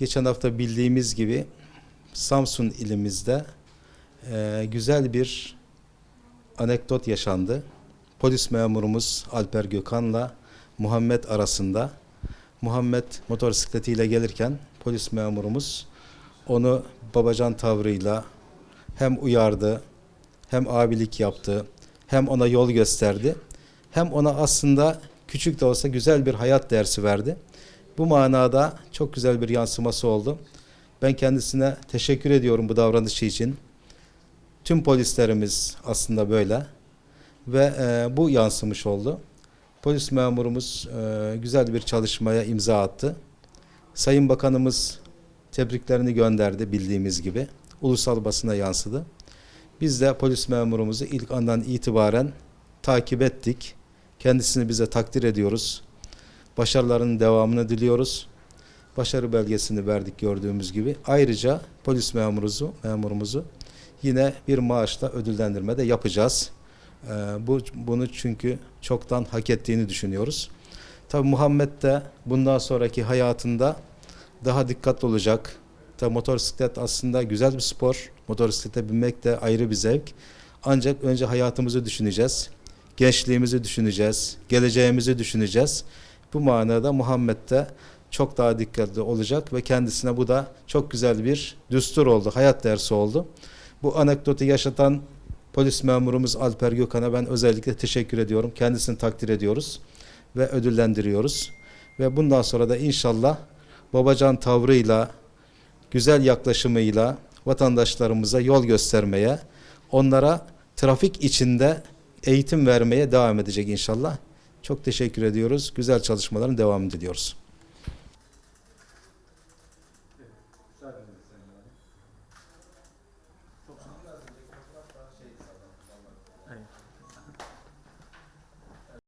Geçen hafta bildiğimiz gibi Samsun ilimizde e, güzel bir anekdot yaşandı. Polis memurumuz Alper Gökhan'la Muhammed arasında. Muhammed motosikletiyle gelirken polis memurumuz onu babacan tavrıyla hem uyardı, hem abilik yaptı, hem ona yol gösterdi, hem ona aslında küçük de olsa güzel bir hayat dersi verdi. Bu manada çok güzel bir yansıması oldu. Ben kendisine teşekkür ediyorum bu davranışı için. Tüm polislerimiz aslında böyle ve e, bu yansımış oldu. Polis memurumuz e, güzel bir çalışmaya imza attı. Sayın Bakanımız tebriklerini gönderdi bildiğimiz gibi. Ulusal basına yansıdı. Biz de polis memurumuzu ilk andan itibaren takip ettik. Kendisini bize takdir ediyoruz. Başarılarının devamını diliyoruz. Başarı belgesini verdik gördüğümüz gibi. Ayrıca polis memurumuzu, memurumuzu yine bir maaşla ödüllendirme de yapacağız. Ee, bu bunu çünkü çoktan hak ettiğini düşünüyoruz. Tabi Muhammed de bundan sonraki hayatında daha dikkatli olacak. Tabi motosiklet aslında güzel bir spor. Motosiklete binmek de ayrı bir zevk. Ancak önce hayatımızı düşüneceğiz. Gençliğimizi düşüneceğiz. Geleceğimizi düşüneceğiz. Bu manada Muhammed de çok daha dikkatli olacak ve kendisine bu da çok güzel bir düstur oldu, hayat dersi oldu. Bu anekdotu yaşatan polis memurumuz Alper Gökhan'a ben özellikle teşekkür ediyorum. Kendisini takdir ediyoruz ve ödüllendiriyoruz. Ve bundan sonra da inşallah babacan tavrıyla, güzel yaklaşımıyla vatandaşlarımıza yol göstermeye, onlara trafik içinde eğitim vermeye devam edecek inşallah. Çok teşekkür ediyoruz. Güzel çalışmaların devamını diliyoruz. Evet,